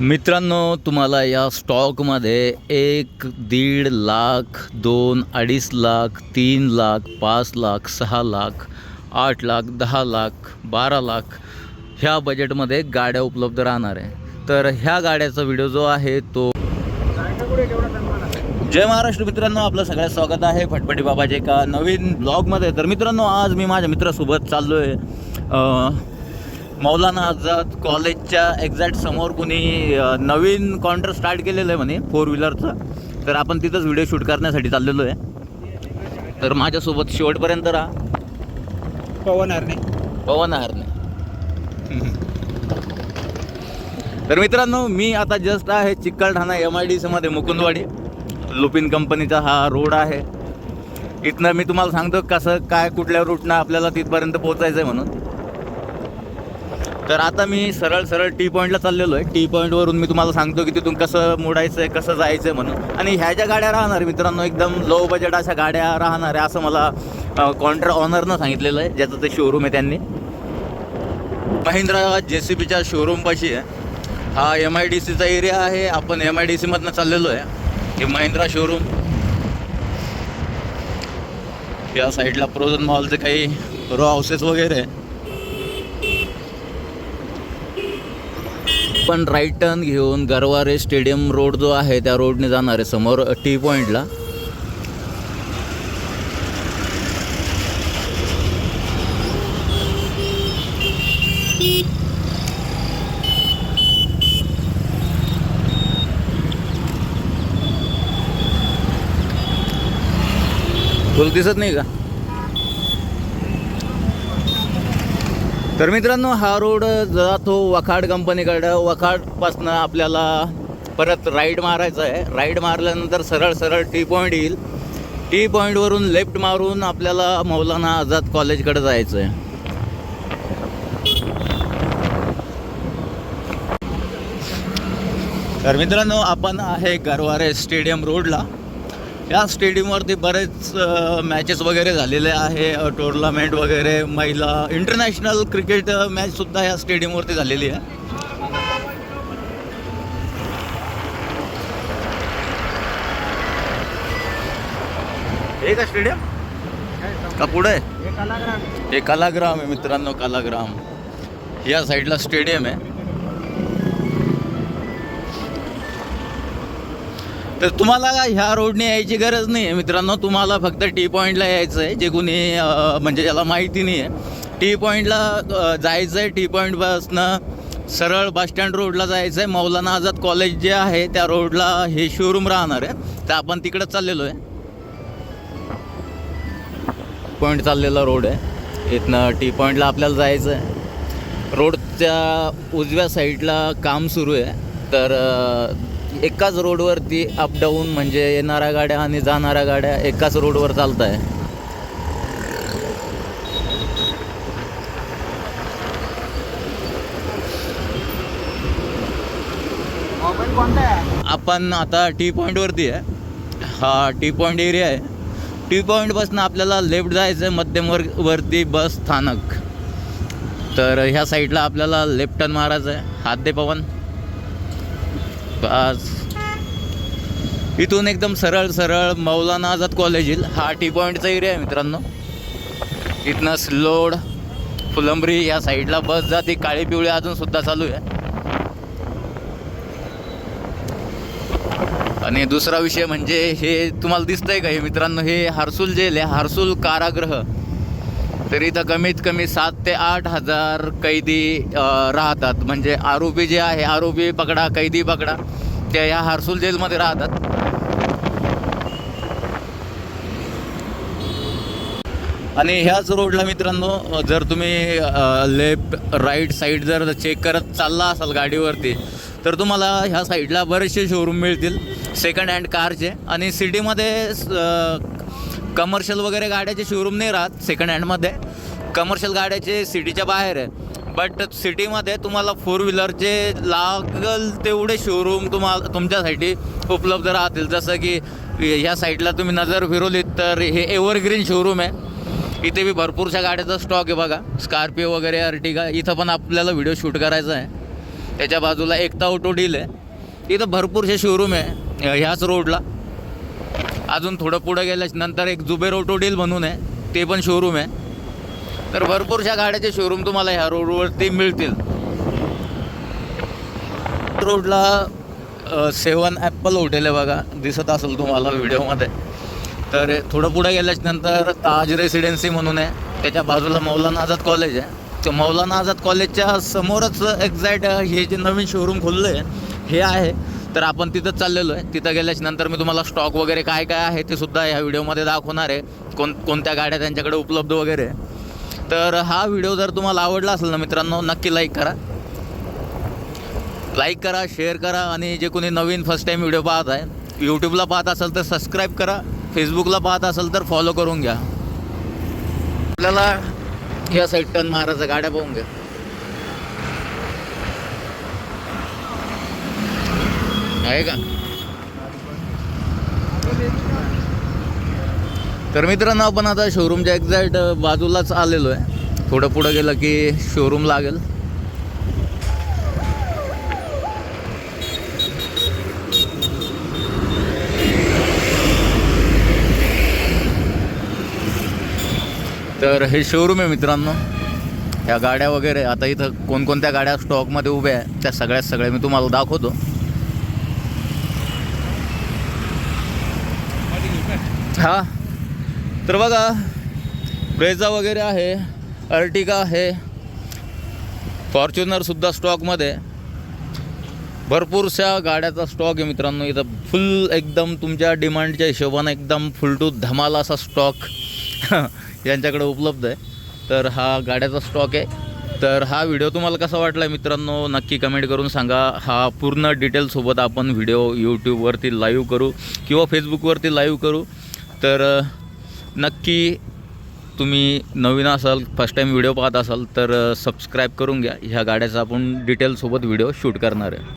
मित्रांनो तुम्हाला या स्टॉकमध्ये एक दीड लाख दोन अडीच लाख तीन लाख पाच लाख सहा लाख आठ लाख दहा लाख बारा लाख ह्या बजेटमध्ये गाड्या उपलब्ध राहणार आहे. तर ह्या गाड्याचा व्हिडिओ जो आहे तो जय महाराष्ट्र मित्रांनो आपलं सगळ्यात स्वागत आहे फटफटी बाबाचे एका नवीन ब्लॉगमध्ये तर मित्रांनो आज मी माझ्या मित्रासोबत चाललो आहे मौलाना आझाद कॉलेजच्या एक्झॅक्ट समोर कुणी नवीन काउंटर स्टार्ट केलेलं आहे म्हणे फोर व्हीलरचं. तर आपण तिथंच व्हिडिओ शूट करण्यासाठी चाललेलो आहे. तर माझ्यासोबत शेवटपर्यंत राहा. पवन हरणे. पवन हरणे. तर मित्रांनो मी आता जस्ट आहे चिकलठाणा एम आय डी सीमध्ये मुकुंदवाडी. लुपिन कंपनीचा हा रोड आहे. इथनं मी तुम्हाला सांगतो कसं काय कुठल्या रूटनं आपल्याला तिथपर्यंत पोहोचायचं आहे म्हणून. तर आता मी सरळ सरळ टी पॉईंटला चाललेलो आहे. टी पॉईंटवरून मी तुम्हाला सांगतो की तिथून कसं मोडायचं आहे कसं जायचं आहे म्हणून. आणि ह्या ज्या गाड्या राहणार मित्रांनो एकदम लो बजेट अशा गाड्या राहणार आहे असं मला कॉन्ट्रा ऑनरनं सांगितलेलं आहे ज्याचं ते शोरूम आहे त्यांनी. महिंद्रा जे सी बीच्या शोरूमपाशी आहे. हा एम आय डी सीचा एरिया आहे. आपण एम आय डी सीमधनं चाललेलो आहे. हे महिंद्रा शोरूम या साईडला प्रोझन मॉलचे काही रो हाऊसेस वगैरे आहे. पण राईट टर्न घेऊन गरवारे स्टेडियम रोड जो आहे त्या रोडने जाणार आहे समोर टी पॉईंटला फुल दिसत नाही का? तर मित्रांनो हा रोड जातो वखाड कंपनीकडं वखाडपासनं आपल्याला परत राईड मारायचं आहे. राईड मारल्यानंतर सरळ सरळ टी पॉईंट येईल. टी पॉईंटवरून लेफ्ट मारून आपल्याला मौलाना आझाद कॉलेजकडे जायचं आहे तर मित्रांनो आपण आहे गरवारे स्टेडियम रोडला या स्टेडियमवरती बरेच मॅचेस वगैरे झालेले आहे टुर्नामेंट वगैरे महिला इंटरनॅशनल क्रिकेट मॅचसुद्धा या स्टेडियमवरती झालेली आहे. हे का स्टेडियम का पुढे हे कलाग्राम. आहे मित्रांनो कलाग्राम. या साईडला स्टेडियम आहे. तर तुम्हाला ह्या रोडने यायची गरज नाही आहे. मित्रांनो तुम्हाला फक्त टी पॉईंटला यायचं आहे जे कोणी म्हणजे ज्याला माहिती नाही आहे. टी पॉईंटला जायचं आहे टी पॉईंटपासनं सरळ बसस्टँड रोडला जायचं आहे मौलाना आझाद कॉलेज जे आहे त्या रोडला हे शोरूम राहणार आहे. तर आपण तिकडं चाललेलो आहे. पॉईंट चाललेला रोड आहे. इथनं टी पॉईंटला आपल्याला जायचं आहे रोडच्या उजव्या साईडला काम सुरू आहे. तर एकाच रोडवरती अपडाऊन म्हणजे येणाऱ्या गाड्या आणि जाणाऱ्या गाड्या एकाच रोडवर चालत आहे? आपण आता टी पॉईंटवरती आहे. हा टी पॉईंट एरिया आहे. टी पॉईंटपासून आपल्याला लेफ्ट जायचं आहे मध्यमवर वरती बस स्थानक. तर ह्या साईडला आपल्याला लेफ्ट टर्न मारायचं आहे. हात दे पवन. बस इथून एकदम सरळ सरळ मौलाना आझाद कॉलेज येईल. हा टी पॉईंटचा एरिया आहे मित्रांनो. इथनं स्लोड फुलंबरी या साईडला बस जाते. काळी पिवळी अजून सुद्धा चालू आहे. आणि दुसरा विषय म्हणजे हे तुम्हाला दिसतंय का हे मित्रांनो? हे हर्सुल जेल आहे. हर्सुल कारागृह. तर इथं कमीत कमी सात ते आठ हजार कैदी राहतात. म्हणजे आरोपी जे आहे आरोपी पकडा कैदी पकडा ते ह्या हर्सुल जेलमध्ये राहतात. आणि ह्याच रोडला मित्रांनो जर तुम्ही लेफ्ट राईट साईड जर चेक करत चालला असाल गाडीवरती तर तुम्हाला ह्या साईडला बरेचसे शोरूम मिळतील. सेकंड हँड कारचे. आणि सिटीमध्ये कमर्शियल वगैरे गाड्याचे शोरूम नाही राहत सेकंड हँडमध्ये कमर्शियल गाड्याचे सिटीच्या बाहेर आहे. बट सिटीमध्ये तुम्हाला फोर व्हीलरचे लागल तेवढे शोरूम तुम्हाला तुमच्यासाठी उपलब्ध राहतील. जसं की ह्या साईडला तुम्ही नजर फिरवलीत तर हे एव्हरग्रीन शोरूम आहे. इथे बी भरपूरशा गाड्याचा स्टॉक आहे बघा. स्कॉर्पिओ वगैरे अर्टिगा इथं पण आपल्याला व्हिडिओ शूट करायचा आहे. त्याच्या बाजूला एकता ऑटो डील आहे. इथं भरपूरसे शोरूम आहे ह्याच रोडला अजून थोडं पुढं गेल्याच नंतर एक जुबेर ऑटो डील म्हणून आहे ते पण शोरूम आहे. तर भरपूरशा गाड्याचे शोरूम तुम्हाला ह्या रोडवरती मिळतील. रोडला सेवन ॲपल हॉटेल आहे बघा दिसत असेल तुम्हाला व्हिडिओमध्ये. तर थोडं पुढं गेल्याच नंतर ताज रेसिडेन्सी म्हणून आहे त्याच्या बाजूला मौलाना आझाद कॉलेज आहे. तर मौलाना आझाद कॉलेजच्या समोरच एक्झॅक्ट हे जे नवीन शोरूम खोललं आहे हे आहे. तर आपण तिथंच चाललेलो आहे. तिथं गेल्याच्यानंतर मी तुम्हाला स्टॉक वगैरे काय काय आहे ते सुद्धा ह्या व्हिडिओमध्ये दाखवणार आहे. कोण कोणत्या गाड्या त्यांच्याकडे उपलब्ध वगैरे तर हा व्हिडिओ जर तुम्हाला आवडला असेल ना मित्रांनो नक्की लाईक करा. लाईक करा शेअर करा आणि जे कोणी नवीन फर्स्ट टाईम व्हिडिओ पाहत आहे यूट्यूबला पाहत असाल तर सबस्क्राईब करा. फेसबुकला पाहत असाल तर फॉलो करून घ्या. आपल्याला ह्या साईड टर्न मारायचं गाड्या पाहून घ्या. आहे का? तर मित्रांनो आपण आता शोरूमच्या एक्झॅक्ट बाजूलाच आलेलो आहे. थोडं पुढं गेलं की शोरूम लागेल. तर हे शोरूम आहे मित्रांनो. ह्या गाड्या वगैरे आता इथं कोणकोणत्या गाड्या स्टॉकमध्ये उभ्या आहेत त्या सगळ्यात सगळ्या मी तुम्हाला दाखवतो. हा. तर बघा ब्रेझा वगैरे आहे अर्टिका आहे फॉर्च्युनरसुद्धा स्टॉकमध्ये भरपूरशा गाड्याचा स्टॉक आहे मित्रांनो इथं फुल एकदम तुमच्या डिमांडच्या हिशोबानं एकदम फुल टू धमाल असा स्टॉक यांच्याकडे उपलब्ध आहे. तर हा गाड्याचा स्टॉक आहे. तर हा व्हिडिओ तुम्हाला कसा वाटला मित्रांनो? नक्की कमेंट करून सांगा. हा पूर्ण डिटेलसोबत आपण व्हिडिओ यूट्यूबवरती लाईव्ह करू किंवा फेसबुकवरती लाईव्ह करू. तर नक्की तुम्ही नवीन असाल फर्स्ट टाईम व्हिडिओ पाहत असाल तर सबस्क्राईब करून घ्या. ह्या गाड्याचा आपण डिटेलसोबत व्हिडिओ शूट करणार आहे.